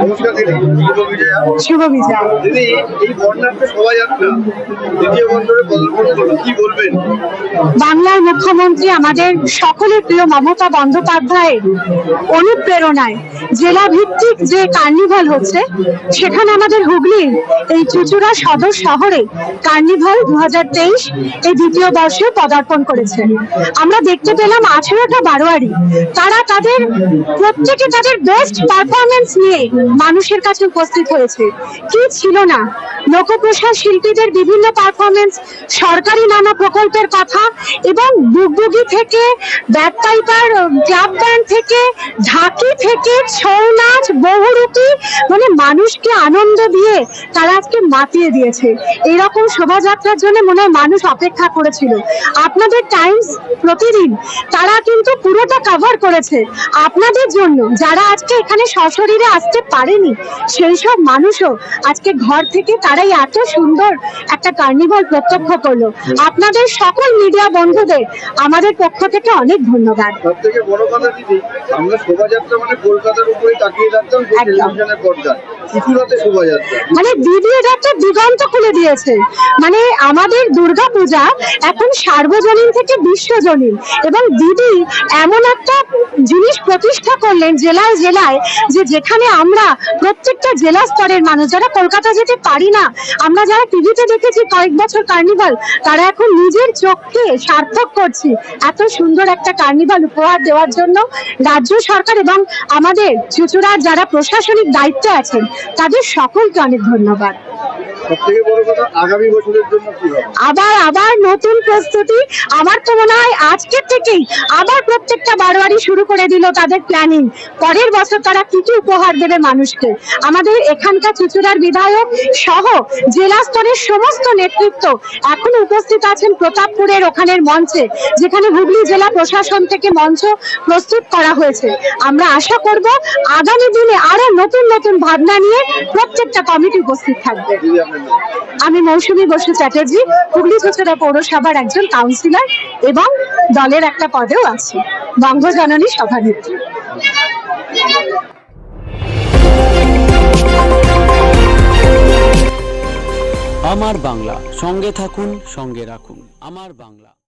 নমস্কার দিদি শুভ বিজয়া। দিদি এই বর্ণাঢ্য শোভাযাত্রা দ্বিতীয় বছরে পদার্পণ করল কি বলবেন? বাংলার মুখ্যমন্ত্রী আমাদের সকলের প্রিয় মমতা বন্দ্যোপাধ্যায়ের অনুপ্রেরণায় জেলা ভিত্তিক যে কার্নিভাল হচ্ছে সেখানে আমাদের হুগলির এই চুচুড়া সদর শহরে কার্নিভাল দু হাজার তেইশ এই দ্বিতীয় বর্ষে পদার্পণ করেছে। আমরা দেখতে পেলাম আঠেরোটা বারোয়ারি। তারা তাদের প্রত্যেকে তাদের বেস্ট পারফরমেন্স নিয়ে মানুষের কাছে উপস্থিত হয়েছে। কি ছিল না? লোকপ্রসাদ শিল্পীদের বিভিন্ন পারফরমেন্স সরকারি নানা প্রকল্পের কথা এবং বুগবুগি থেকে ব্যাক পাইপার ক্লাব ব্যান্ড থেকে, ঢাকি থেকে ছৌ নাচ বহুরূপী মানে মানুষকে আনন্দ দিয়ে তারা আজকে মাতিয়ে দিয়েছে। এরকম শোভাযাত্রার জন্য মনে হয় মানুষ অপেক্ষা করেছিল। আপনাদের টাইমস প্রতিদিন, তারা কিন্তু পুরোটা কভার করেছে। আপনাদের জন্য, যারা আজকে এখানে সশরীরে আসতে পারেনি। সেই সব মানুষও আজকে ঘর থেকে তারাই এত সুন্দর একটা কার্নিভাল প্রত্যক্ষ করল। আপনাদের সকল মিডিয়া বন্ধুদের আমাদের পক্ষ থেকে অনেক ধন্যবাদ। সবথেকে বড় কথা দিদি আমরা শোভাযাত্রা মানে কলকাতার উপরে তাকিয়ে একদম। টেলিভিশনের পর্দা মানে দিদি এটা একটা দিগন্ত খুলে দিয়েছে। মানে আমাদের দুর্গা পূজা এখন সার্বজনীন থেকে বিশ্বজনীন। এবং দিদি এমন একটা জিনিস প্রতিষ্ঠা করলেন জেলায় জেলায় যে যেখানে আমরা প্রত্যেকটা জেলা স্তরের মানুষ, যারা কলকাতা যেতে পারি না, আমরা যারা টিভিতে দেখেছি কয়েক বছর কার্নিভাল, তারা এখন নিজের চোখকে সার্থক করছি। এত সুন্দর একটা কার্নিভাল উপহার দেওয়ার জন্য রাজ্য সরকার এবং আমাদের চুচুড়ার যারা প্রশাসনিক দায়িত্বে আছেন তাদের সকলকে অনেক ধন্যবাদ। আবার আবার নতুন প্রস্তুতি। আমার তো মনে হয় আজকের থেকেই আবার প্রত্যেকটা বারোয়ারি শুরু করে দিল তাদের প্ল্যানিং পরের বছর তারা কি কি উপহার দেবে মানুষকে? আমাদের এখানকার চুচুড়ার বিধায়ক সহ জেলা স্তরের সমস্ত নেতৃত্ব এখন উপস্থিত আছেন প্রতাপপুরের ওখানের মঞ্চে, যেখানে হুগলি জেলা প্রশাসন থেকে মঞ্চ প্রস্তুত করা হয়েছে। আমরা আশা করব আগামী দিনে আরও নতুন নতুন ভাবনা নিয়ে প্রত্যেকটা কমিটি উপস্থিত থাকবে? আমি মৌসুমী বসু চ্যাটার্জি, হুগলি চুচুড়া পৌরসভার একজন কাউন্সিলর এবং দলের একটা পদেও আছে বঙ্গজননী সভানেত্রী। আমার বাংলা সঙ্গে থাকুন সঙ্গে রাখুন। আমার বাংলা।